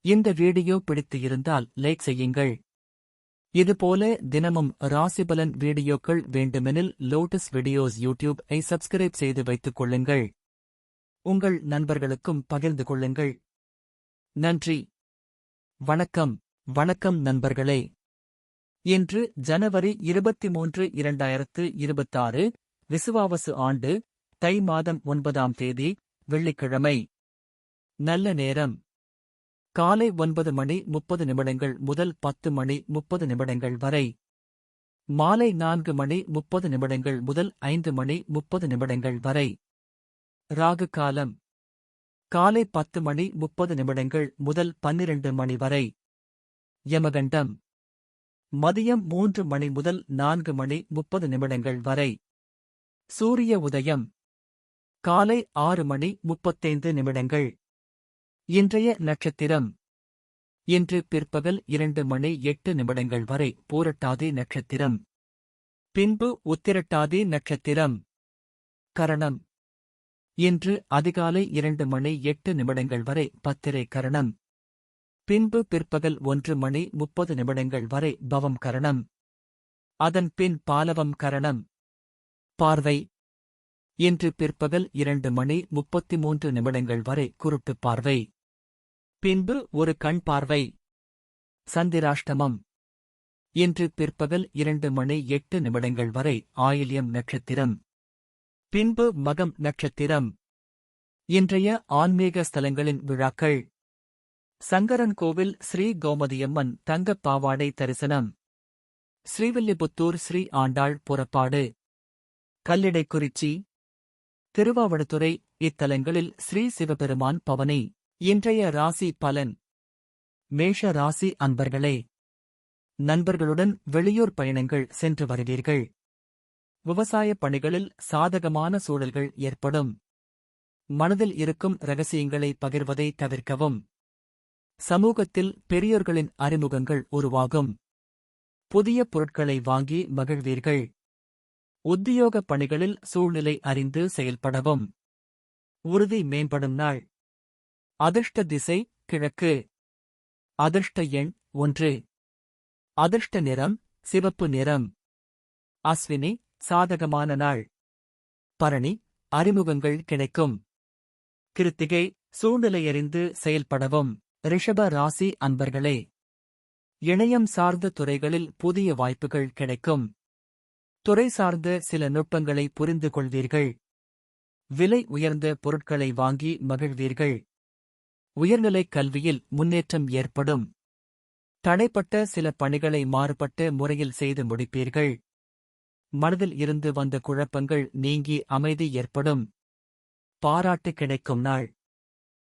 இந்த வீடியோ பிடித்து இருந்தால் லைக் செய்யுங்கள். இதுபோல தினமும் ராசிபலன் வீடியோக்கள் வேண்டுமெனில் லோட்டஸ் வீடியோஸ் யூடியூப் ஐ சப்ஸ்கிரைப் செய்து வைத்துக் கொள்ளுங்கள். உங்கள் நண்பர்களுக்கும் பகிர்ந்து கொள்ளுங்கள். நன்றி. வணக்கம். வணக்கம் நண்பர்களே. இன்று ஜனவரி இருபத்தி மூன்று இரண்டாயிரத்து இருபத்தாறு விசுவாவசு ஆண்டு தை மாதம் ஒன்பதாம் தேதி வெள்ளிக்கிழமை. நல்ல நேரம். காலை ஒன்பது மணி முப்பது நிமிடங்கள் முதல் பத்து மணி முப்பது நிமிடங்கள் வரை. மாலை நான்கு மணி முப்பது நிமிடங்கள் முதல் ஐந்து மணி முப்பது நிமிடங்கள் வரை. ராகு காலம். காலை பத்து மணி முப்பது நிமிடங்கள் முதல் பன்னிரண்டு மணி வரை. யமகண்டம். மதியம் மூன்று மணி முதல் நான்கு மணி முப்பது நிமிடங்கள் வரை. சூரிய உதயம். காலை ஆறு மணி முப்பத்தைந்து நிமிடங்கள். இன்றைய நட்சத்திரம். இன்று பிற்பகல் இரண்டு மணி எட்டு நிமிடங்கள் வரை பூரட்டாதி நட்சத்திரம். பின்பு உத்திரட்டாதி நட்சத்திரம். கரணம். இன்று அதிகாலை இரண்டு மணி எட்டு நிமிடங்கள் வரை பத்திரை கரணம். பின்பு பிற்பகல் ஒன்று மணி முப்பது நிமிடங்கள் வரை பவம் கரணம். அதன் பின் பாலவம் கரணம். பார்வை. இன்று பிற்பகல் இரண்டு மணி முப்பத்தி மூன்று நிமிடங்கள் வரை குருட்டு பார்வை. பின்பு ஒரு கண் பார்வை. சந்திராஷ்டமம். இன்று பிற்பகல் இரண்டு மணி எட்டு நிமிடங்கள் வரை ஆயில்யம் நட்சத்திரம். பின்பு மகம் நட்சத்திரம். இன்றைய ஆன்மீக ஸ்தலங்களின் விழாக்கள். சங்கரன் கோவில் ஸ்ரீ கோமதியம்மன் தங்கப் பாவாடை தரிசனம். ஸ்ரீவில்லிபுத்தூர் ஸ்ரீ ஆண்டாள் புறப்பாடு. கல்லிடைக்குறிச்சி. திருவாவடுதுறை இத்தலங்களில் ஸ்ரீ சிவபெருமான் பவனி. இன்றைய ராசி பலன். மேஷ ராசி அன்பர்களே நண்பர்களுடன் வெளியூர் பயணங்கள் சென்று வருவீர்கள். விவசாயப் பணிகளில் சாதகமான சூழல்கள் ஏற்படும். மனதில் இருக்கும் ரகசியங்களை பகிர்வதை தவிர்க்கவும். சமூகத்தில் பெரியோர்களின் அறிமுகங்கள் உருவாகும். புதிய பொருட்களை வாங்கி மகிழ்வீர்கள். உத்தியோகப் பணிகளில் சூழ்நிலை அறிந்து செயல்படவும். உறுதி மேம்படும் நாள். அதிர்ஷ்ட திசை கிழக்கு. அதிர்ஷ்ட எண் ஒன்று. அதிர்ஷ்ட நிறம் சிவப்பு நிறம். அஸ்வினி சாதகமான நாள். பரணி அறிமுகங்கள் கிடைக்கும். கிருத்திகை சூழ்நிலையறிந்து செயல்படவும். ரிஷப ராசி அன்பர்களே. இணையம் சார்ந்த துறைகளில் புதிய வாய்ப்புகள் கிடைக்கும். துறை சார்ந்த சில நுட்பங்களை புரிந்து கொள்வீர்கள். விலை உயர்ந்த பொருட்களை வாங்கி மகிழ்வீர்கள். உயர்நிலைக் கல்வியில் முன்னேற்றம் ஏற்படும். தடைப்பட்ட சில பணிகளை மாறுபட்ட முறையில் செய்து முடிப்பீர்கள். மனதில் இருந்து வந்த குழப்பங்கள் நீங்கி அமைதி ஏற்படும். பாராட்டு கிடைக்கும் நாள்.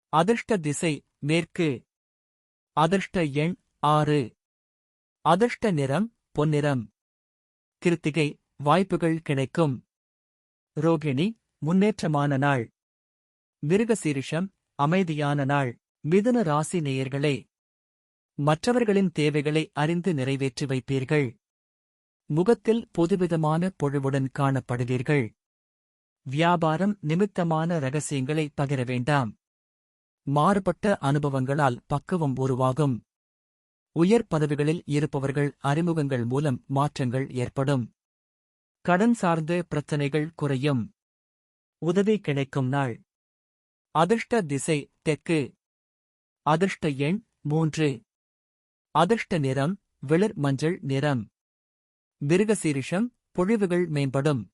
அதிர்ஷ்ட திசை மேற்கு. அதிர்ஷ்ட எண் ஆறு. அதிர்ஷ்ட நிறம் பொன்னிறம். கிருத்திகை வாய்ப்புகள் கிடைக்கும். ரோகிணி முன்னேற்றமான நாள். மிருகசீரிஷம் அமைதியான நாள். மிதுன ராசி நேயர்களே மற்றவர்களின் தேவைகளை அறிந்து நிறைவேற்றி வைப்பீர்கள். முகத்தில் புதுவிதமான பொழிவுடன் காணப்படுவீர்கள். வியாபாரம் நிமித்தமான ரகசியங்களை பகிர வேண்டாம். மாறுபட்ட அனுபவங்களால் பக்குவம் உருவாகும். உயர் பதவிகளில் இருப்பவர்கள் அறிமுகங்கள் மூலம் மாற்றங்கள் ஏற்படும். கடன் சார்ந்த பிரச்சனைகள் குறையும். உதவி கிடைக்கும் நாள். அதிர்ஷ்ட திசை தெற்கு. அதிர்ஷ்ட எண் மூன்று. அதிர்ஷ்ட நிறம் வெளிர் மஞ்சள் நிறம். மிருகசீரிஷம் பொழிவுகள் மேம்படும்.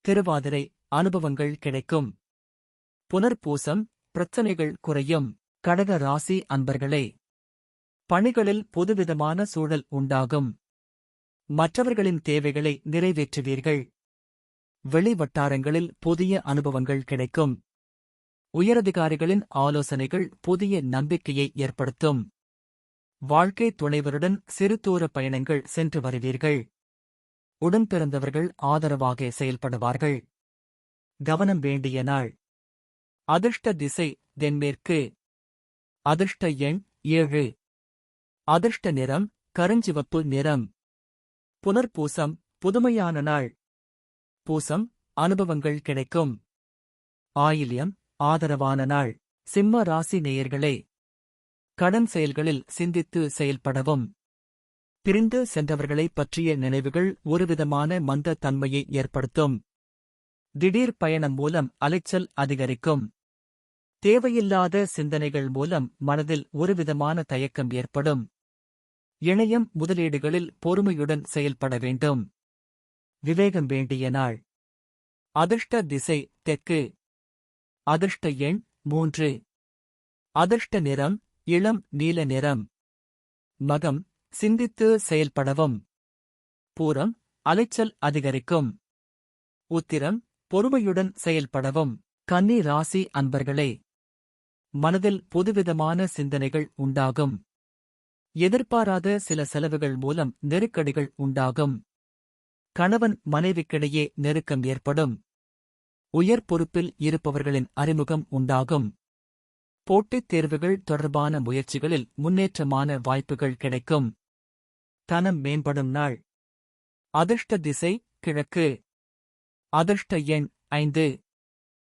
திருவாதிரை அனுபவங்கள் கிடைக்கும். புனர்பூசம் பிரச்சனைகள் குறையும். கடக ராசி அன்பர்களே. பணிகளில் புதுவிதமான சூழல் உண்டாகும். மற்றவர்களின் தேவைகளை நிறைவேற்றுவீர்கள். வெளி வட்டாரங்களில் புதிய அனுபவங்கள் கிடைக்கும். உயரதிகாரிகளின் ஆலோசனைகள் புதிய நம்பிக்கையை ஏற்படுத்தும். வாழ்க்கை துணைவருடன் சிறுதூர பயணங்கள் சென்று வருவீர்கள். உடன் பிறந்தவர்கள் ஆதரவாக செயல்படுவார்கள். கவனம் வேண்டிய நாள். அதிர்ஷ்ட திசை தென்மேற்கு. அதிர்ஷ்ட எண் ஏழு. அதிர்ஷ்ட நிறம் கருஞ்சிவப்பு நிறம். புனர்பூசம் புதுமையான நாள். பூசம் அனுபவங்கள் கிடைக்கும். ஆயில்யம் ஆதரவான நாள். சிம்ம ராசி நேயர்களே கடன் செயல்களில் சிந்தித்து செயல்படவும். பிரிந்து சென்றவர்களைப் பற்றிய நினைவுகள் ஒருவிதமான மந்த தன்மையை ஏற்படுத்தும். திடீர் பயணம் மூலம் அலைச்சல் அதிகரிக்கும். தேவையில்லாத சிந்தனைகள் மூலம் மனதில் ஒருவிதமான தயக்கம் ஏற்படும். இணையம் முதலீடுகளில் பொறுமையுடன் செயல்பட வேண்டும். விவேகம் வேண்டிய நாள். அதிர்ஷ்ட திசை தெற்கு. அதிர்ஷ்ட எண் மூன்று. அதிர்ஷ்ட நிறம் இளம் நீல நிறம். மகம் சிந்தித்து செயல்படவும். பூரம் அலைச்சல் அதிகரிக்கும். உத்திரம் பொறுமையுடன் செயல்படவும். கன்னி ராசி அன்பர்களே மனதில் புதுவிதமான சிந்தனைகள் உண்டாகும். எதிர்பாராத சில செலவுகள் மூலம் நெருக்கடிகள் உண்டாகும். கணவன் மனைவிக்கிடையே நெருக்கம் ஏற்படும். உயர் பொறுப்பில் இருப்பவர்களின் அறிமுகம் உண்டாகும். போட்டித் தேர்வுகள் தொடர்பான முயற்சிகளில் முன்னேற்றமான வாய்ப்புகள் கிடைக்கும். தனம் மேம்படும் நாள். அதிர்ஷ்ட திசை கிழக்கு. அதிர்ஷ்ட எண் ஐந்து.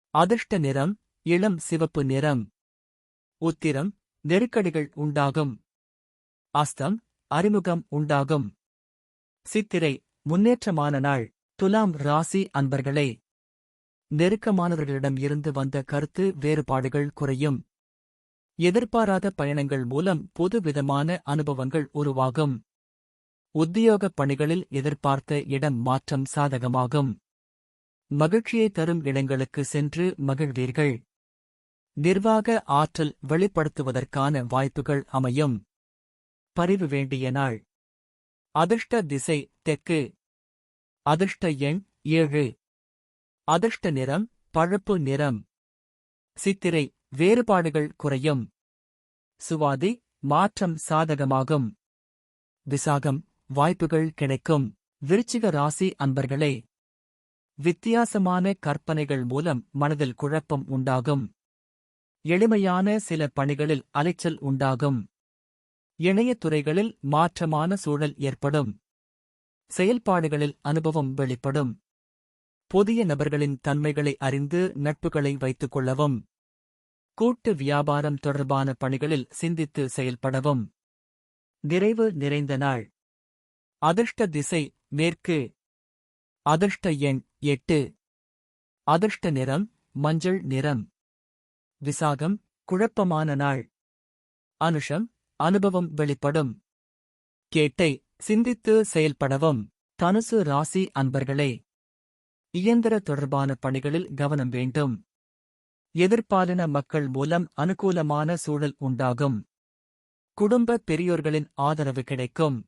அதிர்ஷ்ட நிறம் இளம் சிவப்பு நிறம். உத்திரம் நெருக்கடிகள் உண்டாகும். அஸ்தம் அறிமுகம் உண்டாகும். சித்திரை முன்னேற்றமான நாள். துலாம் ராசி அன்பர்களே. நெருக்கமானவர்களிடம் இருந்து வந்த கருத்து வேறுபாடுகள் குறையும். எதிர்பாராத பயணங்கள் மூலம் புதுவிதமான அனுபவங்கள் உருவாகும். உத்தியோகப் பணிகளில் எதிர்பார்த்த இடம் மாற்றம் சாதகமாகும். மகிழ்ச்சியை தரும் இடங்களுக்கு சென்று மகிழ்வீர்கள். நிர்வாக ஆற்றல் வெளிப்படுத்துவதற்கான வாய்ப்புகள் அமையும். பரிவு வேண்டிய நாள். அதிர்ஷ்ட திசை தெற்கு. அதிர்ஷ்ட எண் ஏழு. அதிர்ஷ்ட நிறம் பழுப்பு நிறம். சித்திரை வேறுபாடுகள் குறையும். சுவாதி மாற்றம் சாதகமாகும். விசாகம் வாய்ப்புகள் கிடைக்கும். விருச்சிக ராசி அன்பர்களே வித்தியாசமான கற்பனைகள் மூலம் மனதில் குழப்பம் உண்டாகும். எளிமையான சில பணிகளில் அலைச்சல் உண்டாகும். இணையத்துறைகளில் மாற்றமான சூழல் ஏற்படும். செயல்பாடுகளில் அனுபவம் வெளிப்படும். புதிய நபர்களின் தன்மைகளை அறிந்து நட்புகளை வைத்துக் கொள்ளவும் கூட்டு வியாபாரம் தொடர்பான பணிகளில் சிந்தித்து செயல்படவும். நிறைவு நிறைந்த நாள். அதிர்ஷ்ட திசை மேற்கு. அதிர்ஷ்ட எண் எட்டு. அதிர்ஷ்ட நிறம் மஞ்சள் நிறம். விசாகம் குழப்பமான நாள். அனுஷம் அனுபவம் வெளிப்படும். கேட்டை சிந்தித்து செயல்படவும். தனுசு ராசி அன்பர்களே. இயந்திர தொடர்பான பணிகளில் கவனம் வேண்டும். எதிர்பாலின மக்கள் மூலம் அனுகூலமான சூழல் உண்டாகும். குடும்ப பெரியோர்களின் ஆதரவு கிடைக்கும்.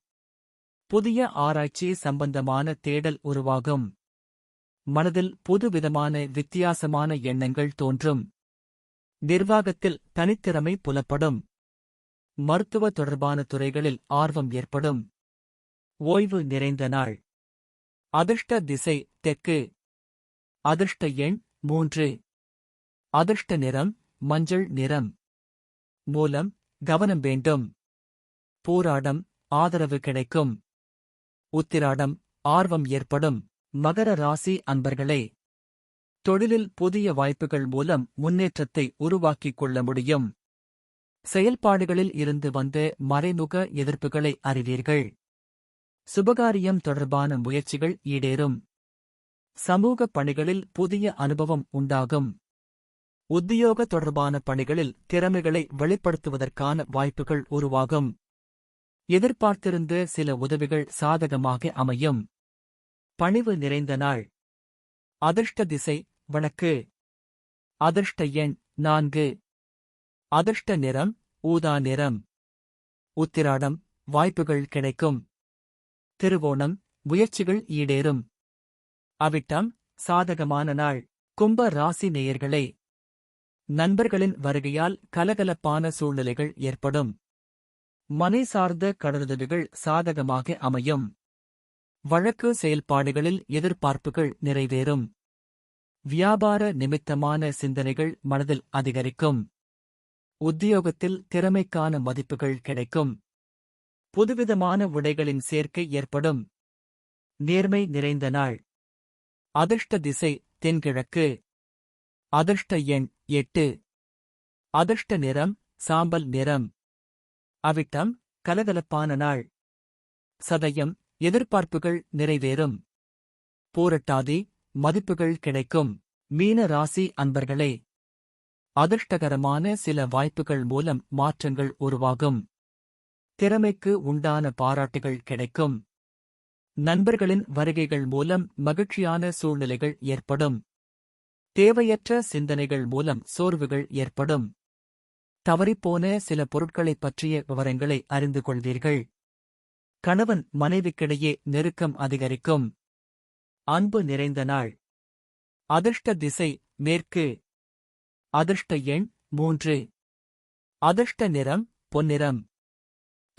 புதிய ஆராய்ச்சி சம்பந்தமான தேடல் உருவாகும். மனதில் புதுவிதமான வித்தியாசமான எண்ணங்கள் தோன்றும். நிர்வாகத்தில் தனித்திறமை புலப்படும். மருத்துவ தொடர்பான துறைகளில் ஆர்வம் ஏற்படும். ஓய்வு நிறைந்த நாள். அதிர்ஷ்ட திசை தெற்கு. அதிர்ஷ்ட எண் மூன்று. அதிர்ஷ்ட நிறம் மஞ்சள் நிறம். மூலம் கவனம் வேண்டும். போராடம் ஆதரவு கிடைக்கும். உத்திராடம் ஆர்வம் ஏற்படும். மகர ராசி அன்பர்களே தொழிலில் புதிய வாய்ப்புகள் மூலம் முன்னேற்றத்தை உருவாக்கிக் கொள்ள முடியும். செயல்பாடுகளில் இருந்து வந்த மறைமுக எதிர்ப்புகளை அறிவீர்கள். சுபகாரியம் தொடர்பான முயற்சிகள் ஈடேறும். சமூக பணிகளில் புதிய அனுபவம் உண்டாகும். உத்தியோக தொடர்பான பணிகளில் திறமைகளை வெளிப்படுத்துவதற்கான வாய்ப்புகள் உருவாகும். எதிர்பார்த்திருந்த சில உதவிகள் சாதகமாக அமையும். பணிவு நிறைந்த நாள். அதிர்ஷ்ட திசை வழக்கு. அதிர்ஷ்ட எண் நான்கு. அதிர்ஷ்ட நிறம் ஊதா நிறம். உத்திராடம் வாய்ப்புகள் கிடைக்கும். திருவோணம் முயற்சிகள் ஈடேறும். அவிட்டம் சாதகமான நாள் கும்ப ராசி நேயர்களே. நண்பர்களின் வருகையால் கலகலப்பான சூழ்நிலைகள் ஏற்படும். மனை சார்ந்த கடனுதவிகள் சாதகமாக அமையும். வழக்கு செயல்பாடுகளில் எதிர்பார்ப்புகள் நிறைவேறும். வியாபார நிமித்தமான சிந்தனைகள் மனதில் அதிகரிக்கும். உத்தியோகத்தில் திறமைக்கான மதிப்புகள் கிடைக்கும். புதுவிதமான உடைகளின் சேர்க்கை ஏற்படும். நேர்மை நிறைந்த நாள். அதிர்ஷ்ட திசை தென்கிழக்கு. அதிர்ஷ்ட எண் எட்டு. அதிர்ஷ்ட நிறம் சாம்பல் நிறம். அவிட்டம் கலகலப்பான நாள். சதயம் எதிர்பார்ப்புகள் நிறைவேறும். போரட்டாதி மதிப்புகள் கிடைக்கும். மீன ராசி அன்பர்களே. அதிர்ஷ்டகரமான சில வாய்ப்புகள் மூலம் மாற்றங்கள் உருவாகும். திறமைக்கு உண்டான பாராட்டுகள் கிடைக்கும். நண்பர்களின் வருகைகள் மூலம் மகிழ்ச்சியான சூழ்நிலைகள் ஏற்படும். தேவையற்ற சிந்தனைகள் மூலம் சோர்வுகள் ஏற்படும். தவறிப்போன சில பொருட்களைப் பற்றிய விவரங்களை அறிந்து கொள்வீர்கள். கணவன் மனைவிக்கிடையே நெருக்கம் அதிகரிக்கும். அன்பு நிறைந்த நாள். அதிர்ஷ்ட திசை மேற்கு. அதிர்ஷ்ட எண் மூன்று. அதிர்ஷ்ட நிறம் பொன்னிறம்.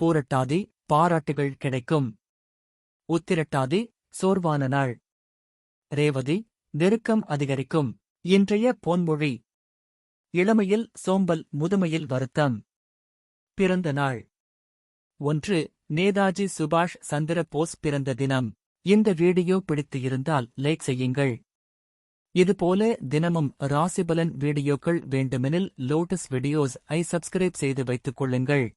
பூரட்டாதி பாராட்டுகள் கிடைக்கும். உத்திரட்டாதி சோர்வான நாள். ரேவதி நெருக்கம் அதிகரிக்கும். இன்றைய பொன்மொழி. இளமையில் சோம்பல் முதுமையில் வருத்தம். பிறந்த நாள். ஒன்று நேதாஜி சுபாஷ் சந்திர போஸ் பிறந்த தினம். இந்த வீடியோ பிடித்து இருந்தால் லைக் செய்யுங்கள். இதுபோல தினமும் ராசிபலன் வீடியோக்கள் வேண்டுமெனில் லோட்டஸ் வீடியோஸ் ஐ சப்ஸ்கிரைப் செய்து வைத்துக் கொள்ளுங்கள்.